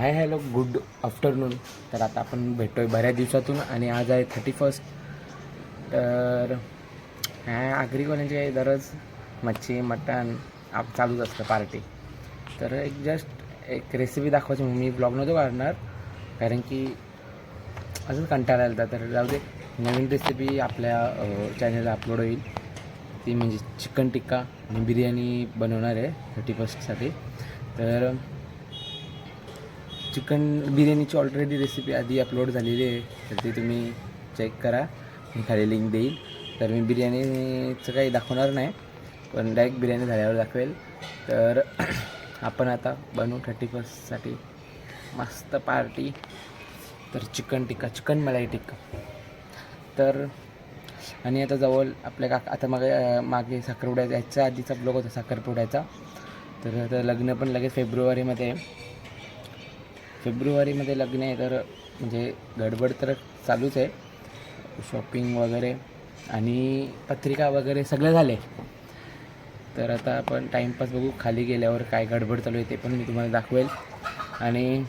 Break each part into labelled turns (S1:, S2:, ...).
S1: Hi hello good afternoon. तर आता आपण भेटतो आहे बऱ्याच दिवसातून आणि आज आहे थर्टी फर्स्ट तर ह्या आगरी कॉलेजची काही दररोज मच्छी मटण आप चालूच असतं पार्टी तर एक जस्ट एक रेसिपी दाखवायची म्हणून मी ब्लॉग नव्हतो काढणार कारण की अजून कंटाळा आला तर जाऊ दे नवीन रेसिपी आपल्या चॅनलला अपलोड होईल. ती म्हणजे चिकन टिक्का आणि बिर्याणी बनवणार आहे थर्टी फर्स्टसाठी तर चिकन बिर्याणीची ऑलरेडी रेसिपी आधी अपलोड झालेली आहे तर ती तुम्ही चेक करा. मी खाली लिंक देईल. तर मी बिर्याणीचं काही दाखवणार नाही पण डायरेक्ट बिर्याणी झाल्यावर दाखवेल. तर आपण आता बनवू थर्टी फर्स्टसाठी मस्त पार्टी तर चिकन टिक्का चिकन मलाई टिक्का तर आणि आता जवळ आपल्या काका आता मागे मागे साखरपुड्याचा याच्या आधीचा ब्लॉग होता साखरपुड्याचा. तर आता लग्न पण लगेच फेब्रुवारीमध्ये आहे. फेब्रुवारीमध्ये लग्न आहे तर म्हणजे गडबड तर चालूच आहे. शॉपिंग वगैरे आणि पत्रिका वगैरे सगळं झाले तर आता आपण टाईमपास बघू खाली गेल्यावर काय गडबड चालू आहे ते पण मी तुम्हाला दाखवेल. आणि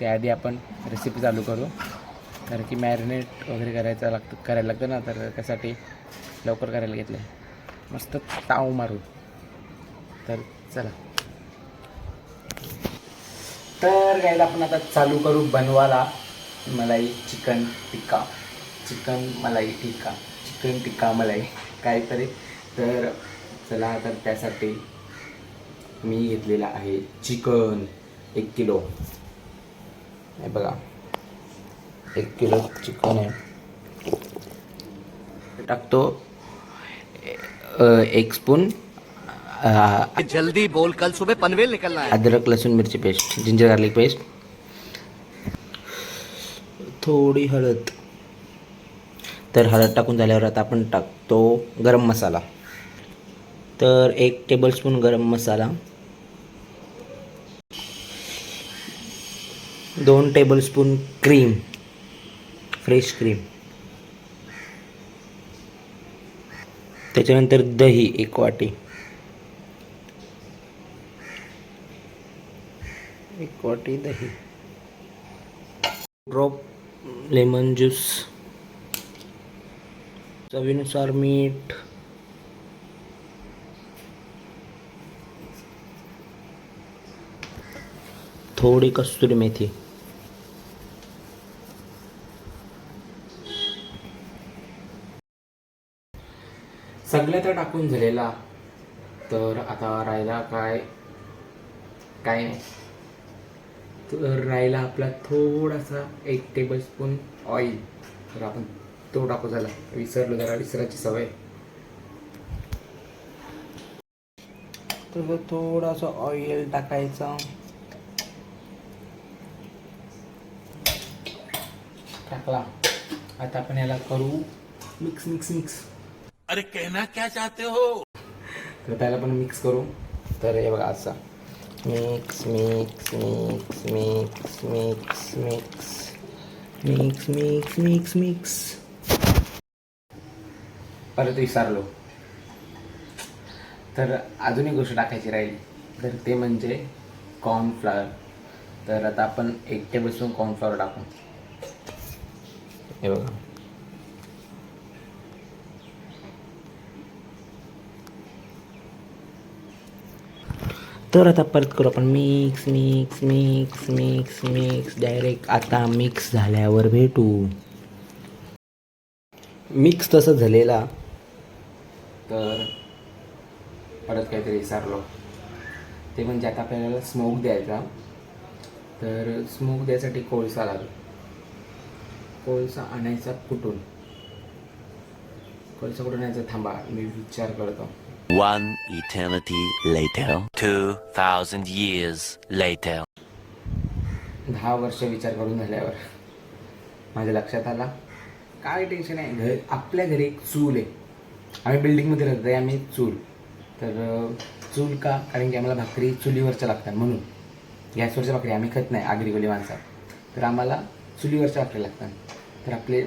S1: त्याआधी आपण रेसिपी चालू करू. कारण की मॅरिनेट वगैरे करायचं लागतं करायला लागतं ना तर त्यासाठी लवकर करायला घेतलं मस्त ताव मारू. तर चला. तर गायला आपण आता चालू करू बनवायला मलाई चिकन टिक्का. चिकन मलाई टिक्का. चिकन टिक्का मलाई काहीतरी. तर चला तर त्यासाठी मी घेतलेला आहे चिकन एक किलो. हे बघा. एक किलो चिकन आहे. टाकतो. एक स्पून.
S2: जल्दी बोल कल सुबह पनवेल निकलना है।
S1: अदरक लसूण मिरची पेस्ट जिंजर गार्लिक पेस्ट। थोडी हळद। तर हळद टाकून झाल्यावर आता आपण टाकतो गरम मसाला। तर एक टेबलस्पून गरम मसाला। दोन टेबलस्पून क्रीम फ्रेश क्रीम त्याच्यानंतर दही एक वाटी। वाटी दही. ड्रॉप लेमन ज्यूस चवीनुसार मीठ. थोडी कस्तुरी मेथी. सगळं तर टाकून झालेला. तर आता राहिला काय? काय नाही. राहिला आपला थोडासा एक टेबलस्पून ऑइल तर आपण तो टाकू झाला. विसरलो जरा विसरायची सवय. तर थोडासा ऑइल टाकायचा. टाकला. आता आपण याला करू मिक्स मिक्स मिक्स
S2: अरे कहना क्या चाहते हो?
S1: तर त्याला पण मिक्स करू. तर हे बघा असा mix mix mix mix mix mix mix mix mix mix परत विसरलो. तर अजून एक गोष्ट टाकायची राहील. तर ते म्हणजे कॉर्नफ्लॉवर तर आता आपण एक टेबलस्पून कॉर्नफ्लॉवर टाकू. हे बघा. तर आता परत करू आपण. Mix mix mix mix mix direct आता मिक्स झाल्यावर भेटू. मिक्स तसं झालेला. तर परत काहीतरी विसरलो. ते म्हणजे आता आपल्याला स्मोक द्यायचा. तर स्मोक द्यायसाठी कोळसा लागेल. कोळसा आणायचा कुठून? कोळसा कुठून आणायचा? थांबा मी विचार करतो.
S2: One eternity later. Two thousand years later.
S1: दहा वर्ष विचार करून झाल्यावर माझ्या लक्षात आला काय टेन्शन आहे? घर आपल्या घरी एक चूल आहे. आम्ही बिल्डिंगमध्ये राहतो आहे आम्ही चूल. तर चूल का? कारण की आम्हाला भाकरी चुलीवरच्या लागतात म्हणून. गॅसवरच्या भाकरी आम्ही खात नाही आगरीगोली माणसं तर आम्हाला चुलीवरच्या भाकरी लागतात. तर आपले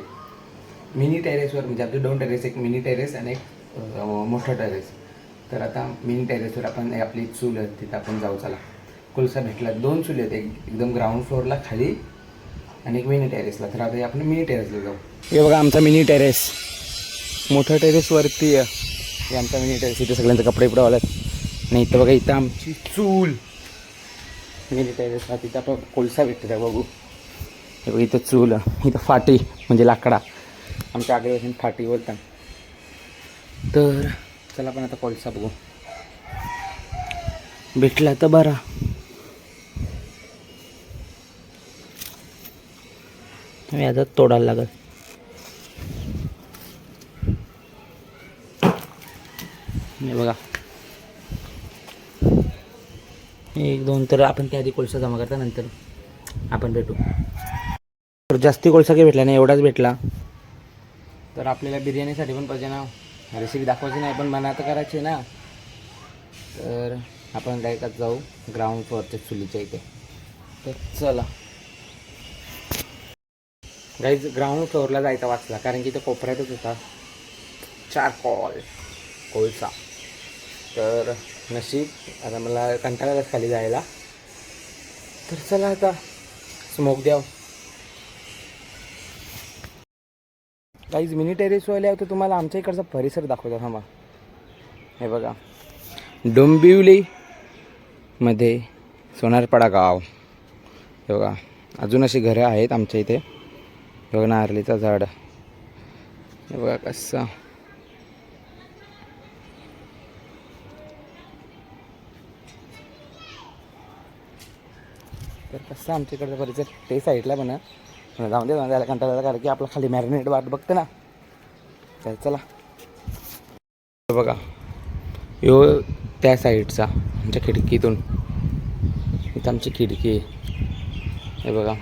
S1: मिनी टेरेसवर म्हणजे आपले दोन टेरेस एक मिनी टेरेस आणि एक मोठा टेरेस तर आता मिनी टेरेसवर आपण आपली चूल आहे तिथं आपण जाऊ चला. कोळसा भेटला दोन चुले आहेत एक एकदम ग्राउंड फ्लोअरला खाली आणि एक मिनी टेरेसला तर आता आपण मिनी टेरेसला जाऊ. हे बघा आमचा मिनी टेरेस मोठं टेरेसवरती आहे. हे आमचा मिनी टेरेस इथे सगळ्यांचे कपडे पुढे नाही आणि इथं बघा इथं आमची चूल. मिनी टेरेसला तिथं आपण कोळसा भेटतो त्या बघू. हे बघा इथं चूल इथं फाटी म्हणजे लाकडा. आमच्या आगळीपासून फाटी बोलतात तर चला आपण आता कोळसा बघू. भेटला तर बरा. मी आता तोडायला लागल. बघा. एक दोन तर आपण त्या आधी कोळसा जमा करता नंतर आपण भेटू. तर जास्ती कोळसा काही भेटला नाही एवढाच भेटला. तर आपल्याला बिर्याणीसाठी पण पाहिजे ना. रेसिपी दाखवायची नाही पण मना तर करायची ना. तर आपण डायरेक्ट जाऊ ग्राउंड फ्लोअरच्या चुलीच्या इथे. तर चला. गाईज ग्राउंड फ्लोअरला जायचा वाचला कारण की तो कोपऱ्यातच होता. चार कॉल कोळसा. तर नशीब आता मला कंटाळाच खाली जायला. तर चला आता स्मोक द्याव. काहीच मिनी टेरेसवाले आहे तर तुम्हाला आमच्या इकडचा परिसर दाखवतो थांबा. हे बघा. डोंबिवलीमध्ये सोनारपाडा गाव. हे बघा. अजून अशी घरं आहेत आमच्या इथे. हे बघा नारळीचं झाड. हे बघा कसं. तर कसं आमच्या इकडचा परिसर? ते साईडला म्हणा. पण जाऊन दे जाऊन द्यायला कंटाळा कारण की आपला खाली मॅरिनेट वाट बघते ना. तर चला. बघा. यो त्या साईडचा आमच्या खिडकीतून. इथं आमची खिडकी हे बघा.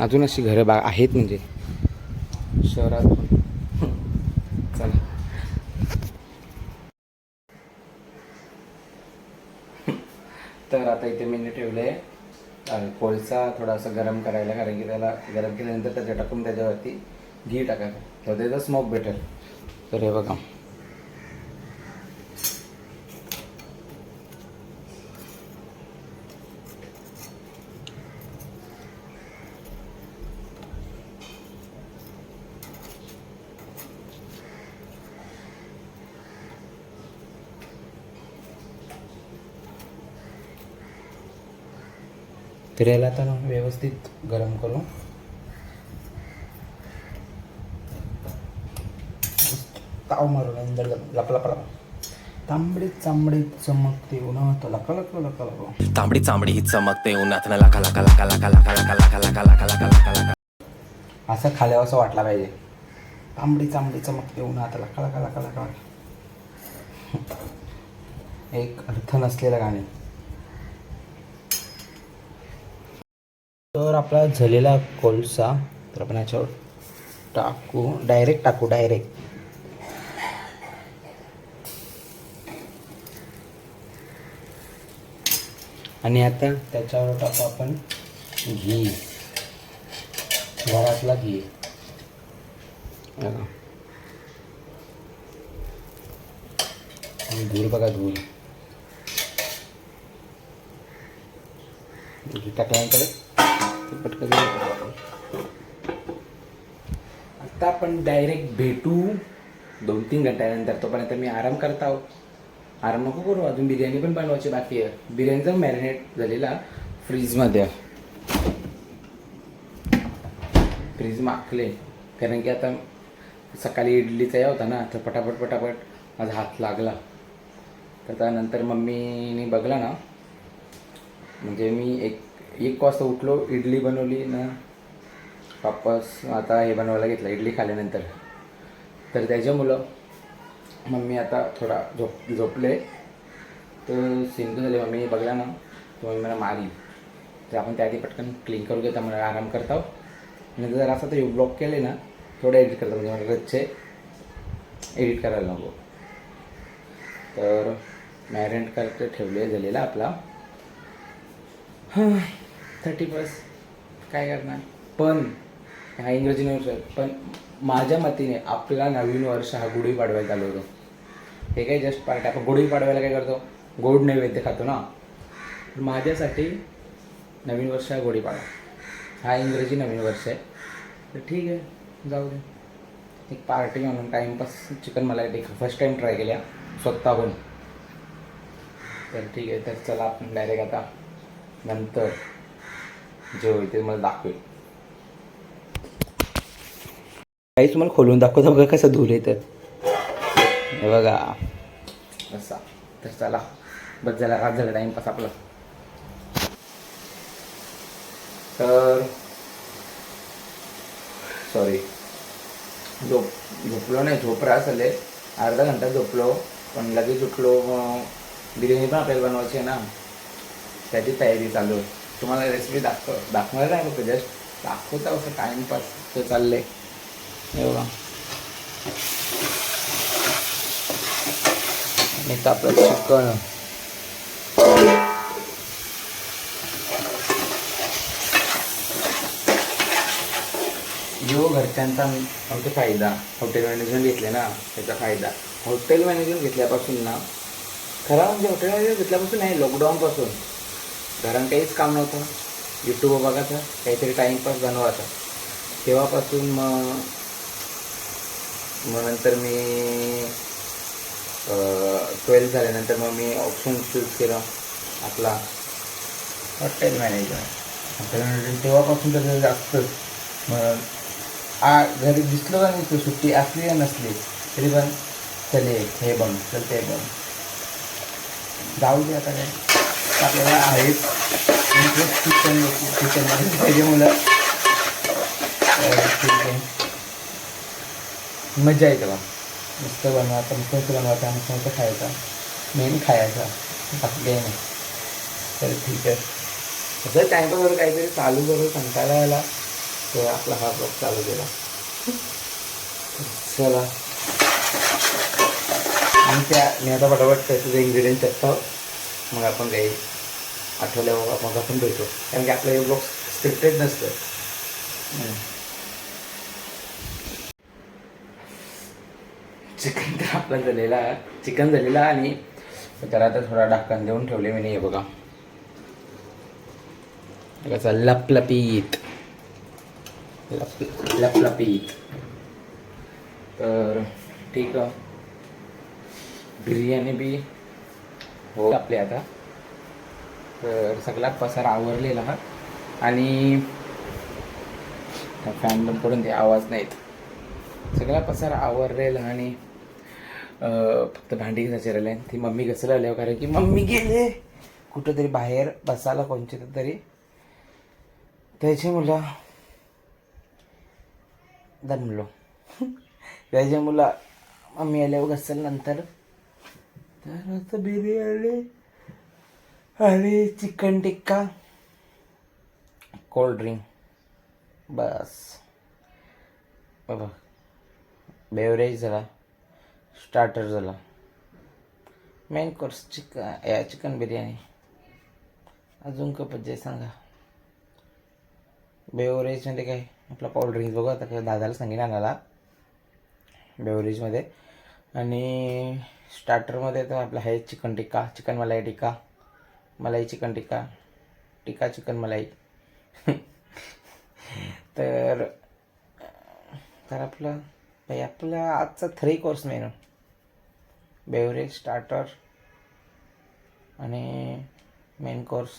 S1: अजून अशी घरं बा आहेत म्हणजे. शहरात. चला. तर आता इथे मी ठेवले कोळसा थोडासा गरम करायला कारण की त्याला गरम केल्यानंतर त्याच्या टाकून त्याच्यावरती घी टाकायचं. तर त्याचा स्मोक भेटेल तर हे बघा. तर याला आता ना व्यवस्थित गरम करू ताव मारून अंदर लप लप लप तांबडी चांबडी चमकते उन्हात लका लका लका लका
S3: तांबडी चांबडी ही चमकते उन्हात लाका लाका लाका लाका लाका लाका लाका लाका लाका लाका लाका लाका
S1: असं खाल्यावर असं वाटला पाहिजे तांबडी चांबडी चमकते उन्हात लका लका लका लका एक अर्थ नसलेलं गाणे तर आपला झालेला कोळसा तर आपण याच्यावर टाकू डायरेक्ट टाकू डायरेक्ट आणि आता त्याच्यावर टाकू आपण घी. घरातला घी. बघा. धूर बघा धूर. घी टाकल्यानंतर ते पटकन आता आपण डायरेक्ट भेटू दोन तीन घंट्यानंतर. तोपर्यंत मी आराम करता आहो आराम नको करू अजून बिर्याणी पण बनवायची बाकी आहे. बिर्याणीचा मॅरिनेट झालेला फ्रीजमध्ये फ्रीज मागले कारण की आता सकाळी इडलीचा या होता ना तर पटापट पटापट माझा हात लागला. तर त्यानंतर मम्मीने बघला ना म्हणजे मी एक एक वाजता उठलो इडली बनवली ना वापस आता हे बनवायला घेतलं इडली खाल्यानंतर तर त्याच्यामुळं मम्मी आता थोडा झोप झोपले. तर सिंधू झाले मम्मी बघला ना तर मम्मी मला मारी तर आपण त्या आधी पटकन क्लीन करू घेता मला आराम करता हो. नंतर जर असं तर ब्लॉक केले ना थोडं एडिट करतो म्हणजे मला रच्चे एडिट करायला नको. तर मॅरिनेट करते ठेवले झालेला आपला. हां थर्टी फर्स्ट काय करणार? पण हा इंग्रजी न्यूज आहे पण माझ्या मतीने आपला नवीन वर्ष हा गुढीपाडव्यात चालू होतो. हे काय जस्ट पार्ट आपण गुढीपाडव्याला काय करतो? गोड नैवेद्य खातो ना? माझ्यासाठी नवीन वर्ष हा गुढीपाडवा हा इंग्रजी नवीन वर्ष आहे. तर ठीक आहे जाऊ दे. एक पार्टी म्हणून टाईमपास चिकन मला फर्स्ट टाईम ट्राय केल्या. स्वतःहून. तर ठीक आहे तर चला आपण डायरेक्ट आता नंतर. जे होईल ते मला दाखवेल. काही तुम्हाला खोलून दाखवतो बघा कसं धूर येतं. हे बघा. असा. तर चला. बस झाला. आज झाला टाईमपास आपला. तर सॉरी झोप झोपलो नाही. झोप राहत झाले अर्धा घंटा झोपलो. पण लगेच उठलो. मग बिर्याणी पण आपल्याला बनवायची आहे ना. त्याची तयारी चालू आहे. तुम्हाला रेसिपी दाखव दाखवणार नाही फक्त जस्ट दाखवता असं टाईमपास तर चाललंय. हे बघा. आणि आपलं चिकन जो घरच्यांचा आमचा फायदा. हॉटेल मॅनेजमेंट घेतले ना त्याचा फायदा. हॉटेल मॅनेजमेंट घेतल्यापासून ना खरा म्हणजे हॉटेल मॅनेजमेंट घेतल्यापासून नाही लॉकडाऊनपासून कारण काहीच काम नव्हतं. यूट्यूब बघायचं काहीतरी टाईमपास बनवायचा. तेव्हापासून मग मग नंतर मी ट्वेल्थ झाल्यानंतर मग मी ऑप्शन चूज केलं. आपला हॉटेल मॅनेजमेंट तेव्हापासून तर जास्तच मग आ घरी दिसलो का नाही तू सुट्टी असली का नसली तरी पण चले हे बन चल ते बन जाऊ दे आता काय. आपल्याला आहेत. किचन किचनमध्ये पाहिजे मुलं. ठीक आहे मजा येते बा. मस्त बनवायचं मस्त बनवायचा मस्त खायचा. मेन खायचा. बाकी काही नाही. तर ठीक आहे. तसं टाईमपास काहीतरी चालू करू कंटाळा आला तर आपला हा ब्लॉग चालू केला. चला. आणि त्या मी आता पटापट त्याचे जे इन्ग्रेडियंट टाकतो मग आपण काही आठवल्यावर मग आपण भेटू. कारण की आपलं हे ब्लॉग स्क्रिप्टेड नसतं. चिकन तर आपला झालेला चिकन झालेला आणि त्याला आता थोडा ढक्कन देऊन ठेवले मी हे बघा. कसा लपलपीत लप लपलपीत तर ठीक आहे. बिर्याणी बी हो. आपले आता. तर सगळा पसार आवरलेला हा. आणि फॅन बंद करून ते आवाज नाहीत. सगळा पसार आवरलेला आणि फक्त भांडी घासायची राहिले ती मम्मी घसला आल्यावर हो, कारण की मम्मी गेले. कुठंतरी बाहेर बसायला कोणच्या तरी. त्याच्यामुळं मुलं दमलो. त्याच्या मुलं मम्मी आल्यावर घसल नंतर तर आता बिर्याणी आणि चिकन टिक्का. Cold drink. बस. बाबा बेवरेज झाला. स्टार्टर झाला. मेन कोर्स चिकन या चिकन बिर्याणी. अजून का पाहिजे सांगा. बेवरेजमध्ये काय? आपला कोल्ड ड्रिंक बघू आता काय दादाला सांगेन आणायला. बेवरेजमध्ये आणि स्टार्टरमध्ये तर आपलं आहे चिकन टिक्का चिकन मलाई टिक्का मलाई चिकन टिक्का टिक्का चिकन मलाई. तर तर आपलं भाई आपला आजचा three course menu beverage starter आणि मेन कोर्स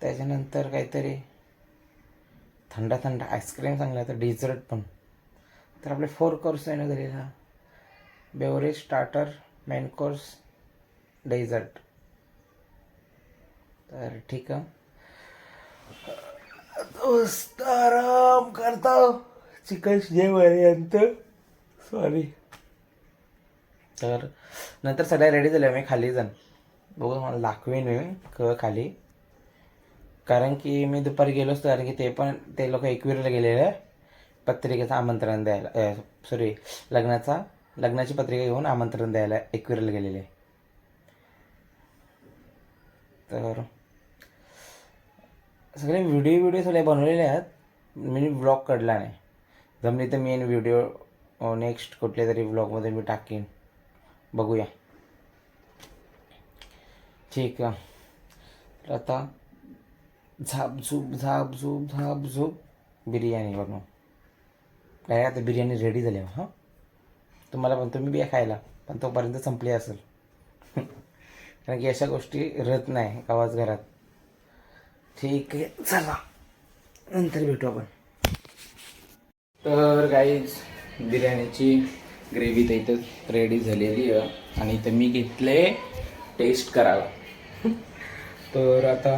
S1: त्याच्यानंतर काहीतरी थंड थंड आईस्क्रीम सांगला तर डिझर्ट पण. तर आपले फोर कोर्स मेनू दिलेला beverage starter main course dessert तर ठीक आहे. दोस्त आराम करता. चिकन जेवपर्यंत सॉरी तर नंतर सगळ्या रेडी झाल्या मी खाली जाण बघू मला दाखवेन मी क खाली. कारण की मी दुपारी गेलो असतो कारण की ते पण ते लोक एकविरीला गेलेले. पत्रिकेचं आमंत्रण द्यायला सॉरी लग्नाचा लग्नाची पत्रिका घेऊन आमंत्रण द्यायला एकविरीला गेलेले. तर सगळे व्हिडिओ व्हिडिओ सगळे बनवलेले आहेत. मी ब्लॉग काढला नाही. जमली तर मी व्हिडिओ नेक्स्ट कुठल्या तरी ब्लॉगमध्ये मी टाकीन. बघूया. ठीक आहे. झूप झाप झूप झाप झूप बिर्याणी बनवू. काय आता बिर्याणी रेडी झाली हां? तुम्हाला पण तुम्ही बी खायला. पण तोपर्यंत संपली असेल. कारण की अशा गोष्टी रत नाही गावाच घरात. ठीक आहे चला. नंतर भेटू आपण. तर गाईज बिर्याणीची ग्रेव्ही तर इथं रेडी झालेली आहे. आणि इथं मी घेतले टेस्ट करावा तर आता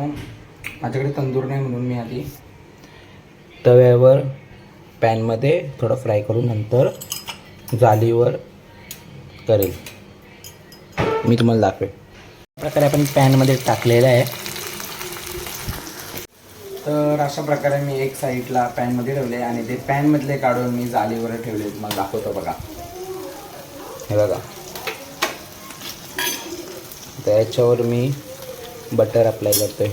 S1: माझ्याकडे तंदूर नाही म्हणून मी आधी तव्यावर पॅनमध्ये थोडं फ्राय करून नंतर जालीवर करेल. मी तुम्हाला दाखवेल. प्रकारे आपण पॅनमध्ये टाकलेलं आहे. तर अशा प्रकारे मी एक साईडला पॅनमध्ये ठेवले आणि ते पॅनमधले काढून मी जालीवर ठेवले. तुम्हाला दाखवतो बघा. हे बघा. त्याच्यावर मी बटर अप्लाय करतोय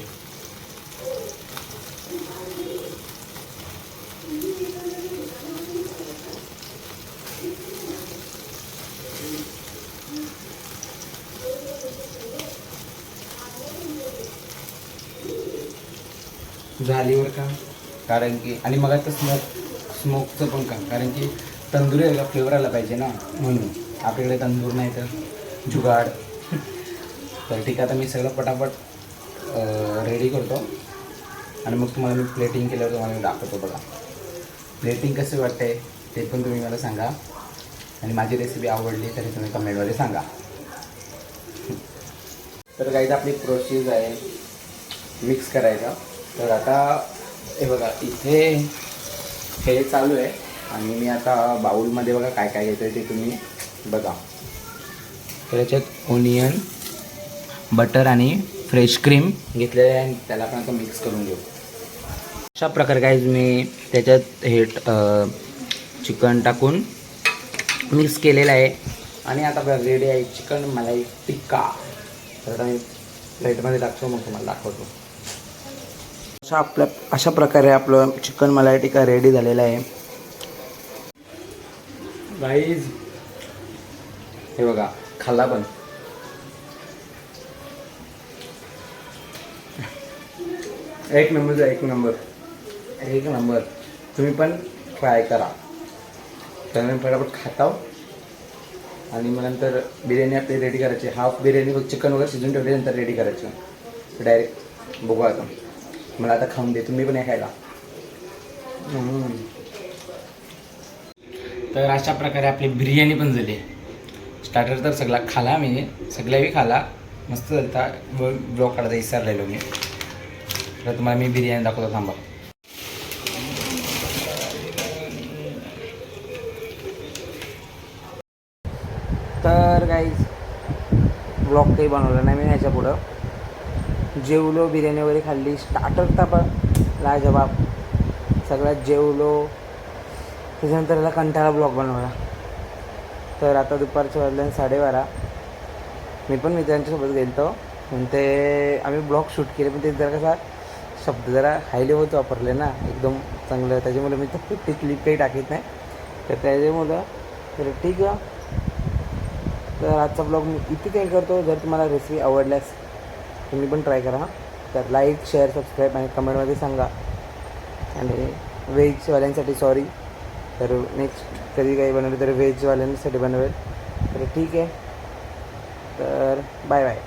S1: झालीवर का कारण की आणि मग आता स्मोक स्मोकचं पण का कारण की तंदुरी याला फ्लेवर आला पाहिजे ना. म्हणून. आपल्याकडे तंदूर नाही तर जुगाड. तर ठीक आहे आता मी सगळं पटापट रेडी करतो. आणि मग तुम्हाला मी प्लेटिंग केल्यावर तुम्हाला मी दाखवतो बघा. प्लेटिंग कसे वाटते ते पण तुम्ही मला सांगा. आणि माझी रेसिपी आवडली तरी तुम्ही कमेंटमध्ये सांगा. तर काहीच आपली प्रोसेस आहे मिक्स करायचा. तर आता हे बघा इथे हे चालू आहे. आणि मी आता बाऊलमध्ये बघा काय काय घेतो ते तुम्ही बघा. त्याच्यात ओनियन बटर आणि फ्रेश क्रीम घेतलेलं आहे. आणि त्याला आपण आता मिक्स करून घेऊ. अशा प्रकारे काहीच मी त्याच्यात हे चिकन टाकून मिक्स केलेलं आहे. आणि आता आपल्याला रेडी आहे चिकन मलाई टिक्का. तर आता मी प्लेटमध्ये टाकतो मग तुम्हाला दाखवतो. अशा आपल्या अशा प्रकारे आपलं चिकन मलाई टिक्का रेडी झालेलं आहे. गाईज हे बघा खाल्ला पण. एक नंबर एक नंबर एक नंबर तुम्ही पण ट्राय करा. त्यामुळे मी फटाफट खाताव हो. आणि मग नंतर बिर्याणी आपली रेडी करायची. हाफ बिर्याणी चिकन वगैरे शिजून ठेवली नंतर रेडी करायची. डायरेक्ट बघू आता. मला आता खाऊन दे तुम्ही पण या खायला. तर अशा प्रकारे आपली बिर्याणी पण झाली. स्टार्टर तर सगळा खाला मी सगळ्याही खाला. मस्त झालता ब्लॉग काढता विसरलेलो मी. तर तुम्हाला मी बिर्याणी दाखवतो थांबा. तर काही ब्लॉग काही बनवला नाही मी ह्याच्या पुढं. जेवलो बिर्याणी वगैरे खाल्ली. स्टार्टर तर लाजबाब. सगळ्यात जेवलो. त्याच्यानंतर याला कंटाळा ब्लॉग बनवला तर आता दुपारचे वाजले साडेबारा. मी पण मित्रांच्यासोबत गेलतो. पण ते आम्ही ब्लॉग शूट केले पण ते जरा कसा शब्द जरा हाय लेवलचं वापरले ना. एकदम चांगलं. त्याच्यामुळे मी तर ते क्लिप काही टाकत नाही. तर त्याच्यामुळं तर ठीक आहे. तर आजचा ब्लॉग मी इथे काही करतो. जर तुम्हाला रेसिपी आवडल्यास तुम्ही पण ट्राय करा. तर लाईक शेअर सबस्क्राईब आणि कमेंटमध्ये सांगा. आणि व्हेजवाल्यांसाठी सॉरी तर नेक्स्ट कधी काही बनवलं तर व्हेजवाल्यांसाठी बनवेल. तर ठीक आहे. तर बाय बाय